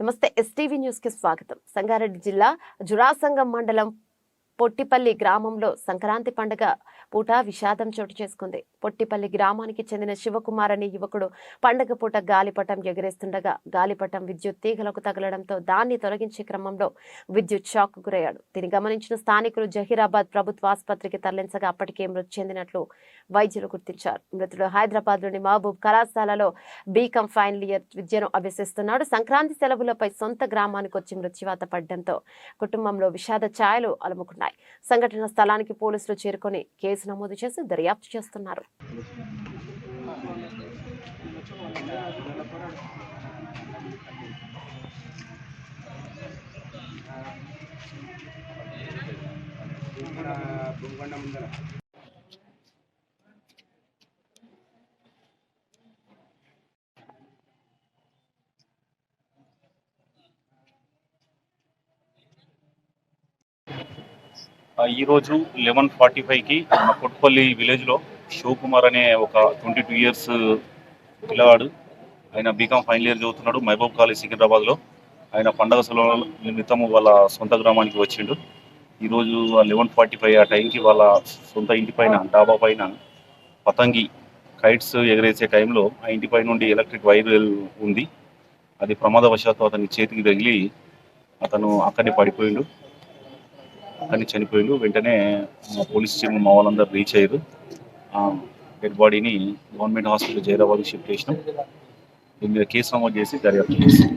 నమస్తే ఎస్టీవీ న్యూస్కి స్వాగతం. సంగారెడ్డి జిల్లా జురాసంగం మండలం పొట్టిపల్లి గ్రామంలో సంక్రాంతి పండుగ పూట విషాదం చోటు చేసుకుంది. పొట్టిపల్లి గ్రామానికి చెందిన శివకుమార్ అనే యువకుడు పండుగ పూట గాలిపటం ఎగరేస్తుండగా గాలిపటం విద్యుత్ తీగలకు తగలడంతో దాన్ని తొలగించే క్రమంలో విద్యుత్ షాక్ గురయ్యాడు. దీన్ని గమనించిన స్థానికులు జహీరాబాద్ ప్రభుత్వ ఆసుపత్రికి తరలించగా అప్పటికే మృతి చెందినట్లు వైద్యులు గుర్తించారు. మృతుడు హైదరాబాద్లోని మహబూబ్ కళాశాలలో బీకాం ఫైనల్ ఇయర్ విద్యను అభ్యసిస్తున్నాడు. సంక్రాంతి సెలవులపై సొంత గ్రామానికి వచ్చి మృత్యువాత పడడంతో కుటుంబంలో విషాద ఛాయలు అలుముకున్నాయి. సంఘటన స్థలానికి పోలీసులు చేరుకొని కేసు నమోదు చేసి దర్యాప్తు చేస్తున్నారు. ఆ, ఈరోజు లెవెన్ ఫార్టీ ఫైవ్కి మన కొట్టుపల్లి విలేజ్లో శివకుమార్ అనే ఒక ట్వంటీ టూ ఇయర్స్ పిల్లవాడు ఆయన బీకామ్ ఫైనల్ ఇయర్ చదువుతున్నాడు మహబూబ్ కాలేజ్ సికింద్రాబాద్లో. ఆయన పండగ సెలవు నిమిత్తం వాళ్ళ సొంత గ్రామానికి వచ్చిండు. ఈరోజు లెవెన్ ఫార్టీ ఫైవ్ ఆ టైంకి వాళ్ళ సొంత ఇంటి పైన డాబా పైన పతంగి కైట్స్ ఎగరేసే టైంలో ఆ ఇంటి పై నుండి ఎలక్ట్రిక్ వైర్ ఉంది. అది ప్రమాదవశాత్తు అతని చేతికి తగిలి అతను అక్కడే పడిపోయిండు. అక్కడిని చనిపోయిండు. వెంటనే పోలీస్ స్టేషన్ మా వాళ్ళందరూ రీచ్ అయ్యారు. డెడ్ బాడీని గవర్నమెంట్ హాస్పిటల్ జైరాబాద్ షిఫ్ట్ చేసినాం. దీని మీద కేసు నమోదు చేసి దర్యాప్తు చేస్తాం